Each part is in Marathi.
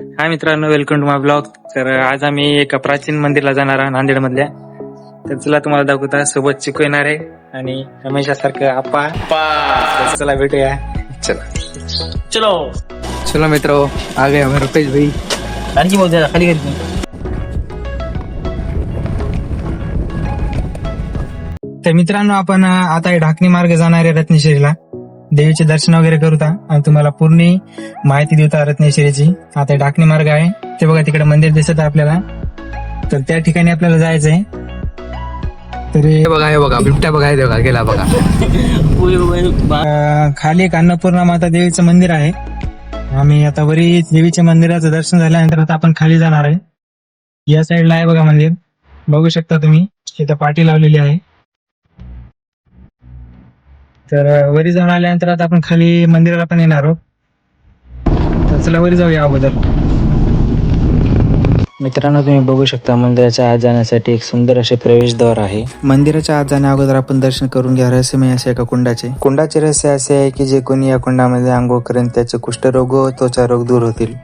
हाय मित्रांनो वेलकम टू माय ब्लॉग तर आज आम्ही एका प्राचीन मंदिरला जाणार आहोत नांदेड मधल्या तर चला तुम्हाला दाखवता सोबत चिकू येणार आहे आणि हमेशासारखं आप्पा. तर चला भेटूया. चला. चलो. चलो मित्रों आ गए रुपेश भाई. आणखी मग जरा खाली तर मित्रांनो आपण अं, आता ढाकणी मार्ग जाणार आहे रत्नेश्वरीला. देवीचे दर्शन वगैरे करूता आणि तुम्हाला पूर्ण माहिती देऊता रत्नेश्वरीची. आता ढाकणी मार्ग आहे. ते बघा तिकडे मंदिर दिसत आहे आपल्याला. तर त्या ठिकाणी आपल्याला जायचंय. तर हे बघा हे बघा बिबट्या बघा हे बघा गेला बघा. खाली एक अन्नपूर्णा माता देवीचं मंदिर आहे. आम्ही आता वरी देवीच्या मंदिराचं दर्शन झाल्यानंतर आता आपण खाली जाणार आहे. या साईडला आहे बघा मंदिर. बघू शकता तुम्ही इथं पाठी लावलेली आहे. तर वरी जाऊन आल्यानंतर आता आपण खाली मंदिराला पण येणार आहोत. तर चला वरी जाऊया अगोदर. मित्रांनो तुम्ही बघू शकता मंदिराच्या आत जाण्यासाठी एक सुंदर असे प्रवेशद्वार आहे. मंदिराच्या आत जाण्या अगोदर आपण दर्शन करून घ्या. रहस्यमय असे एका कुंडाचे. कुंडाचे रहस्य असे आहे की जे कोणी या कुंडामध्ये आंघोळ करेन त्याचे कुष्ठरोग व त्वचा रोग दूर होतील.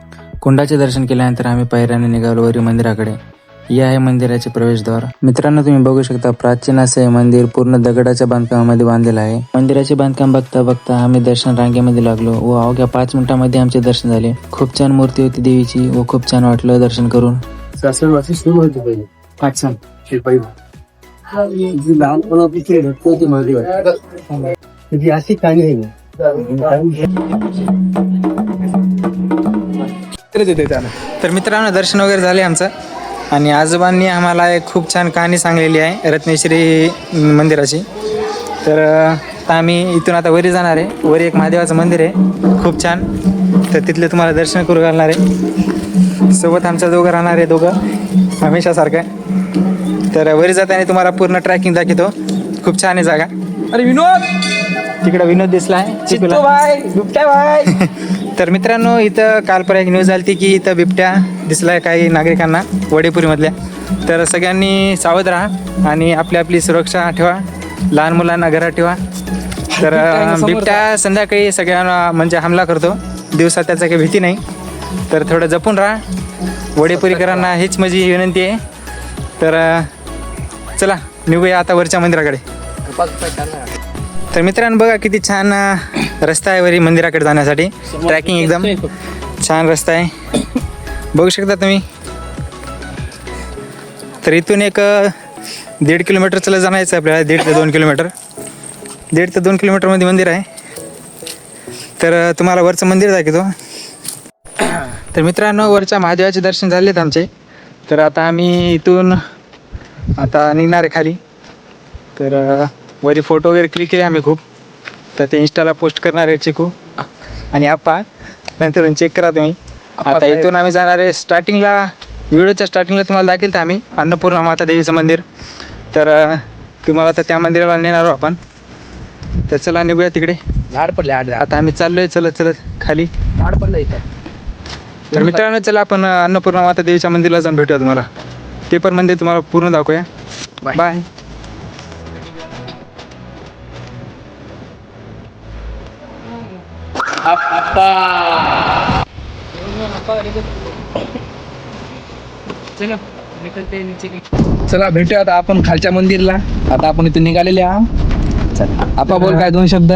कुंडाचे दर्शन केल्यानंतर आम्ही पायऱ्याने निघालो वरी मंदिराकडे. हे आहे मंदिराचे प्रवेशद्वार. मित्रांनो तुम्ही बघू शकता प्राचीन असे हे मंदिर पूर्ण दगडाच्या बांधकामामध्ये बांधलेलं आहे. मंदिराचे बांधकाम बघता बघता आम्ही दर्शन रांगेमध्ये लागलो. व अवघ्या पाच मिनिटांमध्ये आमचे दर्शन झाले. खूप छान मूर्ती होती देवीची व खूप छान वाटलं दर्शन करून. लहानपणापासून अशी तर मित्रांनो दर्शन वगैरे झाले आमचं. आणि आजोबांनी आम्हाला एक खूप छान कहाणी सांगलेली आहे रत्नेश्वरी मंदिराची. तर आम्ही इथून आता वरी जाणार आहे. वरी एक महादेवाचं मंदिर आहे. खूप छान. तर तिथले तुम्हाला दर्शन करू घालणार आहे. सोबत आमच्या दोघं राहणार आहे दोघं. हमेशासारखं. तर वरी जाताना तुम्हाला पूर्ण ट्रॅकिंग दाखवतो. खूप छान आहे जागा. अरे विनोद! तिकडे विनोद दिसला आहे तर मित्रांनो इथं काल परवा एक न्यूज आली की इथं बिबट्या दिसलाय काही नागरिकांना वडेपुरीमधल्या. तर सगळ्यांनी सावध राहा आणि आपली आपली सुरक्षा ठेवा लहान मुलांना घरात ठेवा. तर बिबट्या संध्याकाळी सगळ्यांना म्हणजे हमला करतो. दिवसात त्याचा काही भीती नाही. तर थोडं जपून राहा. वडेपुरीकरांना हीच माझी विनंती आहे. तर चला निघूया आता वरच्या मंदिराकडे. तर मित्रांनो बघा किती छान रस्ता आहे वरी मंदिराकडे जाण्यासाठी. ट्रॅकिंग एकदम छान रस्ता आहे. बघू शकता तुम्ही. तर इथून एक दीड किलोमीटर चला जाण्याचं आहे आपल्याला दीड ते दोन किलोमीटर. दीड ते दोन किलोमीटरमध्ये मंदिर आहे. तर तुम्हाला वरचं मंदिर दाखवतो. तर मित्रांनो वरच्या महादेवाचे दर्शन झालेत आमचे. तर आता आम्ही इथून आता निघणार आहे खाली. तर वरी फोटो वगैरे क्लिक केले आम्ही खूप. तर ते इंस्टाला पोस्ट करणार आहे चिकू. आणि आप्पा नंतर चेक करा तुम्ही. आता इथून आम्ही जाणार आहे स्टार्टिंगला व्हिडिओच्या स्टार्टिंगला तुम्हाला दाखवेल तर आम्ही अन्नपूर्णा माता देवीचं मंदिर. तर तुम्हाला आता त्या मंदिराला नेणार आहोत आपण. तर चला निघूया तिकडे. झाड पडले आड आता आम्ही चाललोय चलत चलत खाली. झाड पडलं इथं. तर मित्रांनो चला आपण अन्नपूर्णा माता देवीच्या मंदिरला जाऊन भेटूया तुम्हाला. ते पण मंदिर तुम्हाला पूर्ण दाखवूया. Bye. बाय चला भेटूया आता आपण खालच्या मंदिरला. आता आपण इथे निघालेले आहोत. आपा बोल काय दोन शब्द?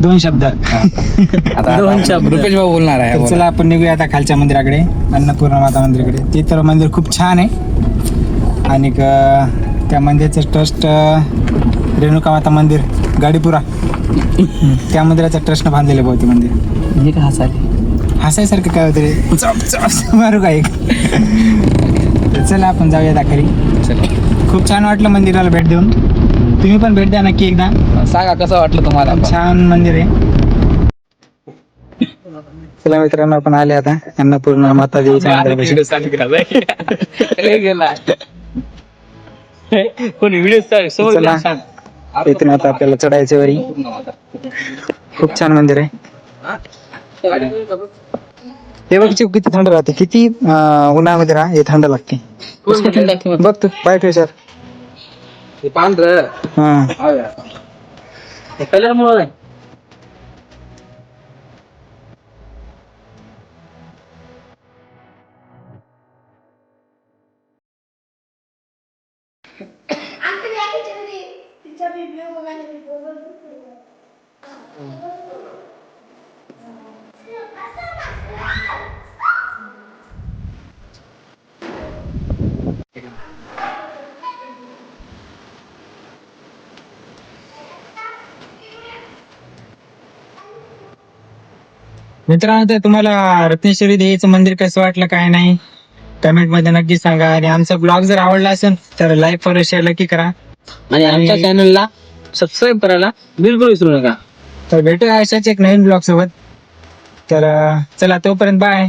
दोन शब्द. आता दोन शब्द. रुपेश भाऊ बोलणार आहे. चला आपण निघूया आता खालच्या मंदिराकडे अन्नपूर्णा माता मंदिराकडे. ते तर मंदिर खूप छान आहे. आणि क- त्या मंदिरचं ट्रस्ट रेणुका माता मंदिर गाडीपुरा. त्या मंदिराचं ट्रस्टनं बांधलेलं बहुते मंदिर म्हणजे काय हसाले हसायसारखं काय होतं रे चप चप मारू का एक? तर चला आपण जाऊया दाखरी. चला. खूप छान वाटलं मंदिराला भेट देऊन. तुम्ही पण भेट द्या नक्की एकदा. सांगा कसं वाटलं तुम्हाला? छान मंदिर आहे. चला मित्रांनो आपण आले आता. अन्नपूर्णा माता देवीच्या मंदिरापाशी गेला. कोणी व्हिडिओ चला. इथून आता आपल्याला चढायचे वरी. खूप छान मंदिर आहे. हे बघ चिव, किती थंड राहते. किती उन्हामध्ये राहा हे थंड लागते. बघ तू पाय ठेव सर. पांढर. हा. कलर मुळे मित्रांनो तर तुम्हाला रत्नेश्वरी देवीचं मंदिर कसं वाटलं काय नाही? कमेंटमध्ये नक्की सांगा. आणि आमचा ब्लॉग जर आवडला असेल तर लाईक फॉलो शेअर नक्की करा. आणि आमच्या चॅनलला सबस्क्राईब करायला बिलकुल विसरू नका. तर भेटूया अशाच एक नवीन ब्लॉग सोबत. तर चला तोपर्यंत बाय